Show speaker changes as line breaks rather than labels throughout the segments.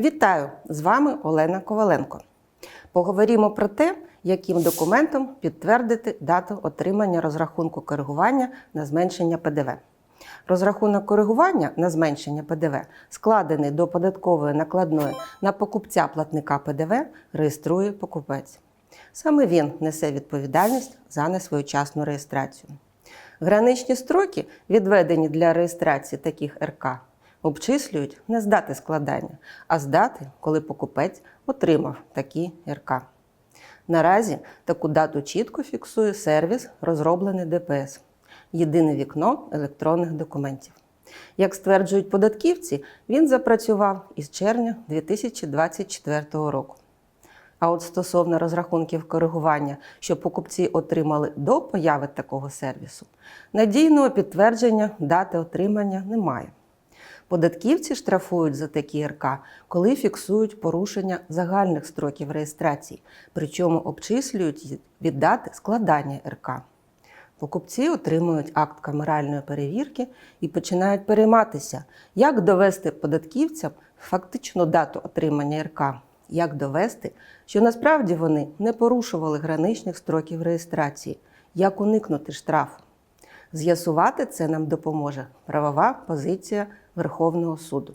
Вітаю! З вами Олена Коваленко. Поговоримо про те, яким документом підтвердити дату отримання розрахунку коригування на зменшення ПДВ. Розрахунок коригування на зменшення ПДВ складений до податкової накладної на покупця платника ПДВ, реєструє покупець. Саме він несе відповідальність за несвоєчасну реєстрацію. Граничні строки, відведені для реєстрації таких РК, обчислюють не з дати складання, а з дати, коли покупець отримав такі РК. Наразі таку дату чітко фіксує сервіс, розроблений ДПС Єдине вікно електронних документів. Як стверджують податківці, він запрацював із червня 2024 року. А от стосовно розрахунків коригування, що покупці отримали до появи такого сервісу, надійного підтвердження дати отримання немає. Податківці штрафують за такі РК, коли фіксують порушення загальних строків реєстрації, причому обчислюють від дати складання РК. Покупці отримують акт камеральної перевірки і починають перейматися, як довести податківцям фактичну дату отримання РК, як довести, що насправді вони не порушували граничних строків реєстрації, як уникнути штрафу. З'ясувати це нам допоможе правова позиція Верховного суду.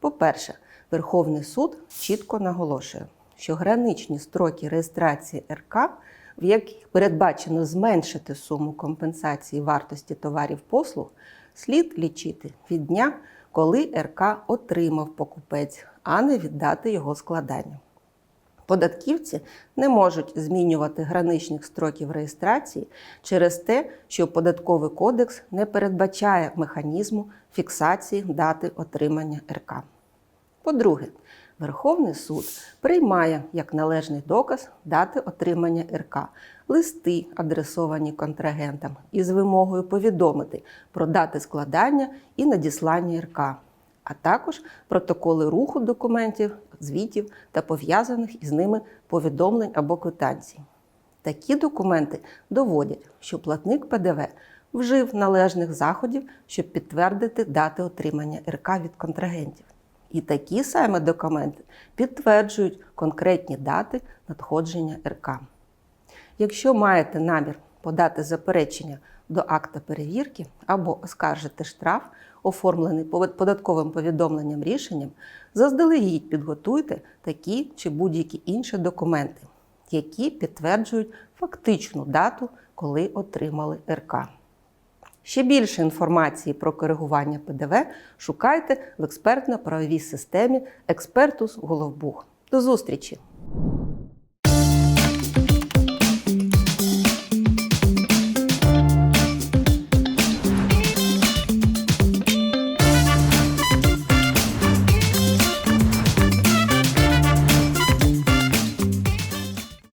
По-перше, Верховний суд чітко наголошує, що граничні строки реєстрації РК, в яких передбачено зменшити суму компенсації вартості товарів послуг, слід лічити від дня, коли РК отримав покупець, а не від дати його складання. Податківці не можуть змінювати граничних строків реєстрації через те, що податковий кодекс не передбачає механізму фіксації дати отримання РК. По-друге, Верховний суд приймає як належний доказ дати отримання РК листи, адресовані контрагентам, із вимогою повідомити про дати складання і надіслання РК, а також протоколи руху документів, звітів та пов'язаних із ними повідомлень або квитанцій. Такі документи доводять, що платник ПДВ вжив належних заходів, щоб підтвердити дати отримання РК від контрагентів. І такі саме документи підтверджують конкретні дати надходження РК. Якщо маєте намір подати заперечення до акта перевірки або оскаржити штраф, оформлений податковим повідомленням рішенням, заздалегідь підготуйте такі чи будь-які інші документи, які підтверджують фактичну дату, коли отримали РК. Ще більше інформації про коригування ПДВ шукайте в експертно-правовій системі Експертус Головбух. До зустрічі!